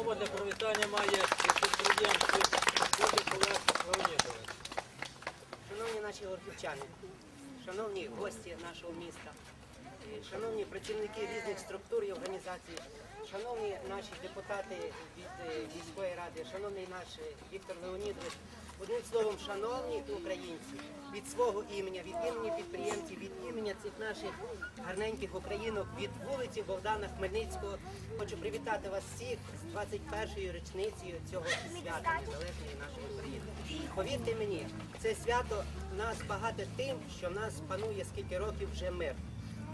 Слово для привітання має. Шановні наші горківчани, шановні гості нашого міста, шановні працівники різних структур і організацій, шановні наші депутати від е, міської ради, шановний наш Віктор Леонідович, одним словом, шановні українці, від свого імені, від імені підприємців, від імені цих наших гарненьких українок, від вулиці Богдана Хмельницького, хочу привітати вас всіх з 21-ю річницею цього свята незалежної нашої України. Повірте мені, це свято нас багато тим, що нас панує скільки років вже мир.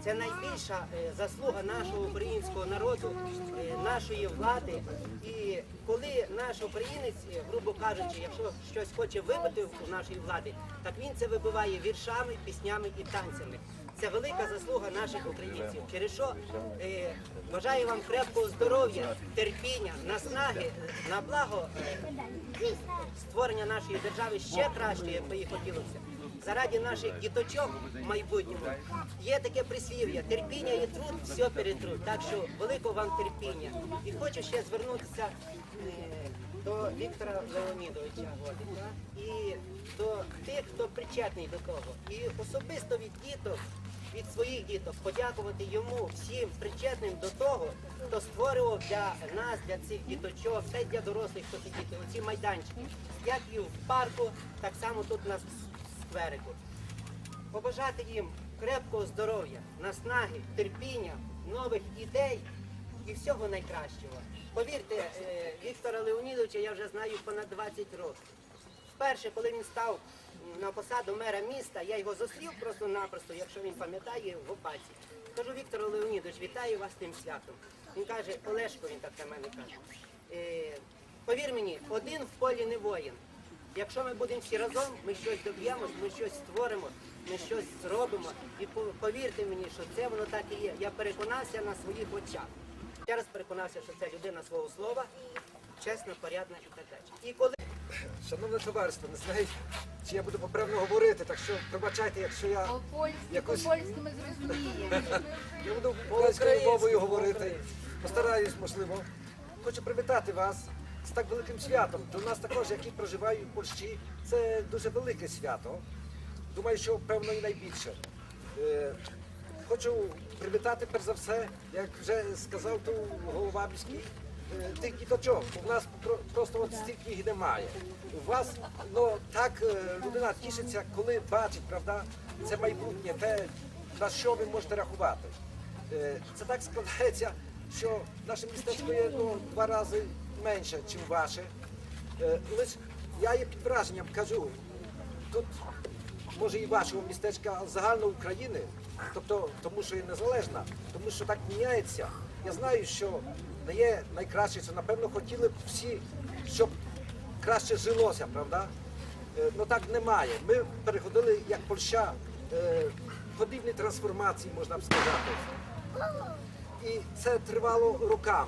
Це найбільша е, заслуга нашого українського народу, е, нашої влади. І коли наш українець, е, грубо кажучи, якщо щось хоче вибити у нашої влади, так він це вибиває віршами, піснями і танцями. Це велика заслуга наших українців. Через що е, бажаю вам крепкого здоров'я, терпіння, наснаги на благо е, створення нашої держави ще краще, як би їй хотілося. Заради наших діточок в майбутньому є таке прислів'я, терпіння і труд все перетруть. Так що великого вам терпіння. І хочу ще звернутися е, до Віктора Леонідовича і до тих, хто причетний до того. І особисто від діток, від своїх діток, подякувати йому всім причетним до того, хто створював для нас, для цих діточок, й для дорослих, хто ці діти, оці майданчики, як і в парку, так само тут нас скверику. Побажати їм крепкого здоров'я, наснаги, терпіння, нових ідей і всього найкращого. Повірте, е, Віктора Леонідовича я вже знаю понад 20 років. Вперше, коли він став на посаду мера міста, я його зустрів просто-напросто, якщо він пам'ятає, в Опаці. Кажу, Віктор Леонідович, вітаю вас тим святом. Він каже, Олешко, він так на мене каже. «Е, повір мені, один в полі не воїн. Якщо ми будемо всі разом, ми щось доб'ємось, ми щось створимо, ми щось зробимо. І повірте мені, що це воно так і є. Я переконався на своїх очах. Ще раз переконався, що це людина свого слова, чесна, порядна і так далі. І коли Шановне товариство, не знаю, чи я буду поправно говорити, так що пробачайте, якщо я, По-польськи, Якось- по-польськи ми зрозуміємо. я буду українською мовою говорити. Постараюсь, можливо. Хочу привітати вас з так великим святом. До нас також, які проживають в Польщі, це дуже велике свято. Думаю, що певно і найбільше. Е, Хочу привітати перш за все, як вже сказав ту голова міський, е, тих діточок. У нас просто от стільки їх немає. У вас ну так е, людина тішиться, коли бачить, правда, це майбутнє, те, на що ви можете рахувати. Це так складається, що наше містечко є ну, два рази менше, ніж ваше. Е, Лиш я є під враженням, кажу, тут може і вашого містечка, а загально України, тобто тому, що є незалежна, тому що так міняється. Я знаю, що не є найкраще, що напевно хотіли б всі, щоб краще жилося, правда? Е, Ну так немає. Ми переходили як Польща е, подібні трансформації, можна б сказати. І це тривало роками.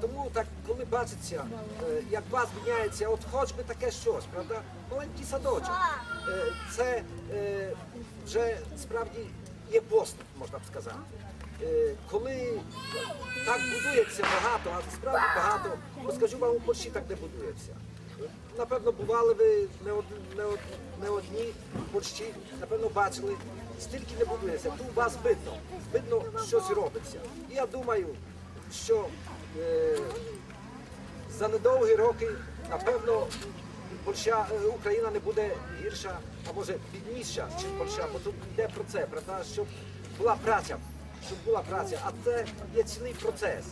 Тому так, коли бачиться, е, як вас міняється, от хоч би таке щось, правда? Маленький садочок. Е, Це е, вже справді є поступ, можна б сказати. Коли так будується багато, а справді багато, бо скажу вам, у Польщі так не будується. Напевно, бували ви не одні, не од- не одні Польщі, напевно, бачили, стільки не будується. Тут у вас видно, видно, щось робиться. І я думаю, що за недовгі роки, напевно, Польща, е, Україна не буде гірша, а може бідніша, ніж Польща, бо тут йде про це, правда, щоб була праця, щоб була праця. А це є цілий процес,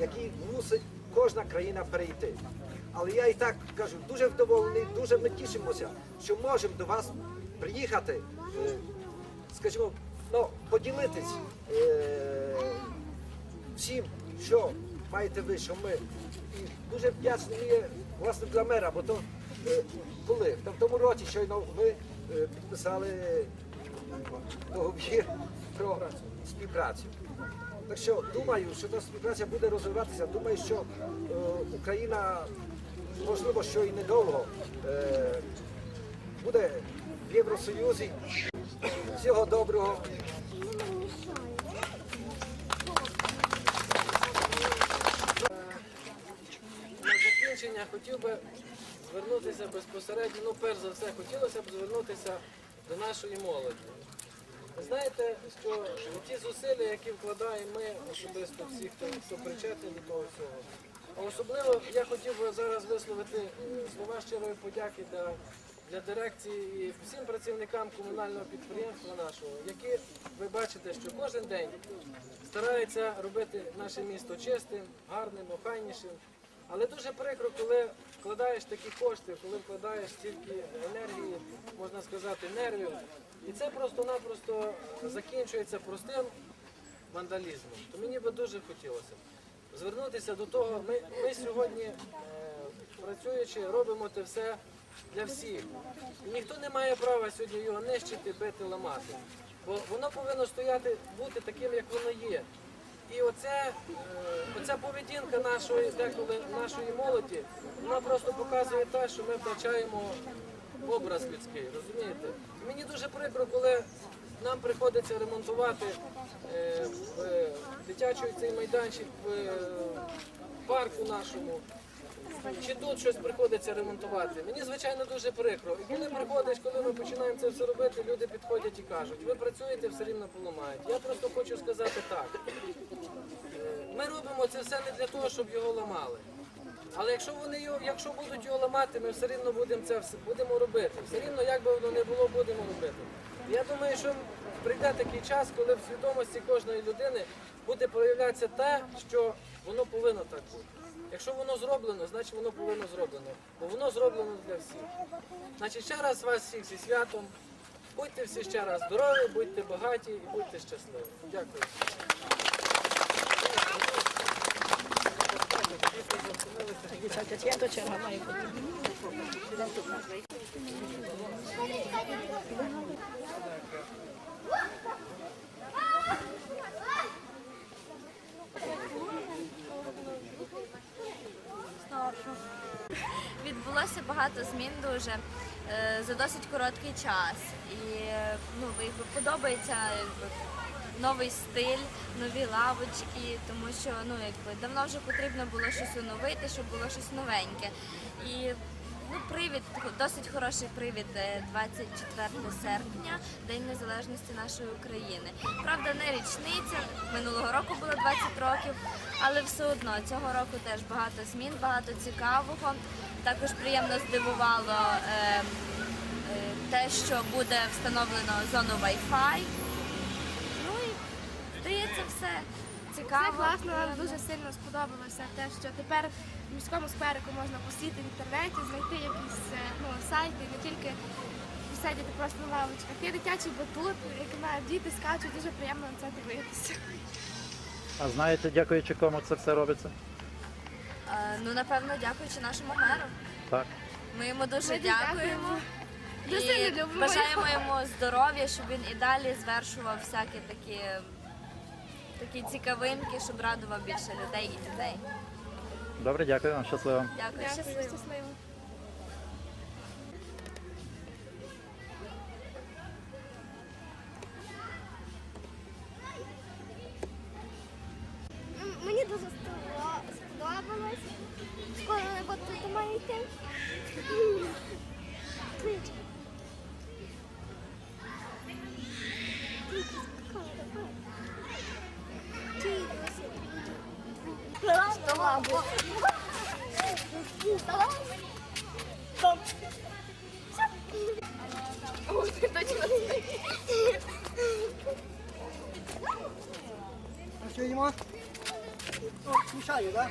який мусить кожна країна перейти. Але я і так кажу, дуже вдоволений, дуже ми тішимося, що можемо до вас приїхати, е, скажімо, ну, поділитись е, всім, що маєте ви, що ми. І дуже вдячні є власне для мера, бо то е, коли? Та в тому році щойно ви е, підписали договір про співпрацю. Так що думаю, що та співпраця буде розвиватися. Думаю, що е, Україна, можливо, що і недовго е, буде в Євросоюзі. Всього доброго. Питання хотів би звернутися безпосередньо, ну перш за все, хотілося б звернутися до нашої молоді. Ви знаєте, що ті зусилля, які вкладаємо ми, особисто всі, хто, хто причетний до того всього. А особливо я хотів би зараз висловити е, слова щирої подяки для, для дирекції і всім працівникам комунального підприємства нашого, які ви бачите, що кожен день стараються робити наше місто чистим, гарним, охайнішим. Але дуже прикро, коли вкладаєш такі кошти, коли вкладаєш стільки енергії, можна сказати, нервів, і це просто-напросто закінчується простим вандалізмом. То мені би дуже хотілося звернутися до того. Ми, ми сьогодні, е, працюючи, робимо це все для всіх. І ніхто не має права сьогодні його нищити, бити, ламати. Бо воно повинно стояти, бути таким, як воно є. І оце, е, оця поведінка нашої, деколи нашої молоді, вона просто показує те, що ми втрачаємо образ людський, розумієте? Мені дуже прикро, коли нам приходиться ремонтувати е, в дитячий цей майданчик в е, парку нашому. Чи тут щось приходиться ремонтувати? Мені звичайно дуже прикро. І коли приходиш, коли ми починаємо це все робити, люди підходять і кажуть, ви працюєте, все рівно поламають. Я просто хочу сказати так. Е, Ми робимо це все не для того, щоб його ламали. Але якщо вони його, якщо будуть його ламати, ми все рівно будемо це все будемо робити. Все рівно, як би воно не було, будемо робити. Я думаю, що прийде такий час, коли в свідомості кожної людини буде проявлятися те, що воно повинно так бути. Якщо воно зроблено, значить воно повинно зроблено. Бо воно зроблено для всіх. Значить, ще раз вас всіх зі святом. Будьте всі ще раз здорові, будьте багаті і будьте щасливі. Дякую. Відбулося багато змін дуже е, за досить короткий час. І е, ну, якби подобається якби, новий стиль, нові лавочки, тому що ну, якби, давно вже потрібно було щось оновити, щоб було щось новеньке. І ну, привід, досить хороший привід е, 24 серпня, День Незалежності нашої України. Правда, не річниця, минулого року було 20 років, але все одно цього року теж багато змін, багато цікавого. Також приємно здивувало е, е, те, що буде встановлено зону Wi-Fi. Ну і здається, все цікаво. Це класно, нам дуже сильно сподобалося те, що тепер в міському скверику можна посіти в інтернеті, знайти якісь е, ну, сайти, не тільки сидіти просто на лавочках. Є дитячий батут, який на діти скачуть, дуже приємно на це дивитися. А знаєте, дякуючи кому це все робиться? Е, ну, напевно, дякуючи нашому меру. Так. Ми йому дуже Ми дякуємо. дякуємо. І любимо бажаємо йому здоров'я, щоб він і далі звершував всякі такі, такі цікавинки, щоб радував більше людей і дітей. Добре, дякую вам, щасливо. Дякую, Дякую, щасливо. щасливо. Вставай. Що їмо? О, мішаю, так?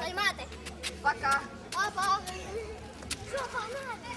займати. Пока. Папа. Що, погнали?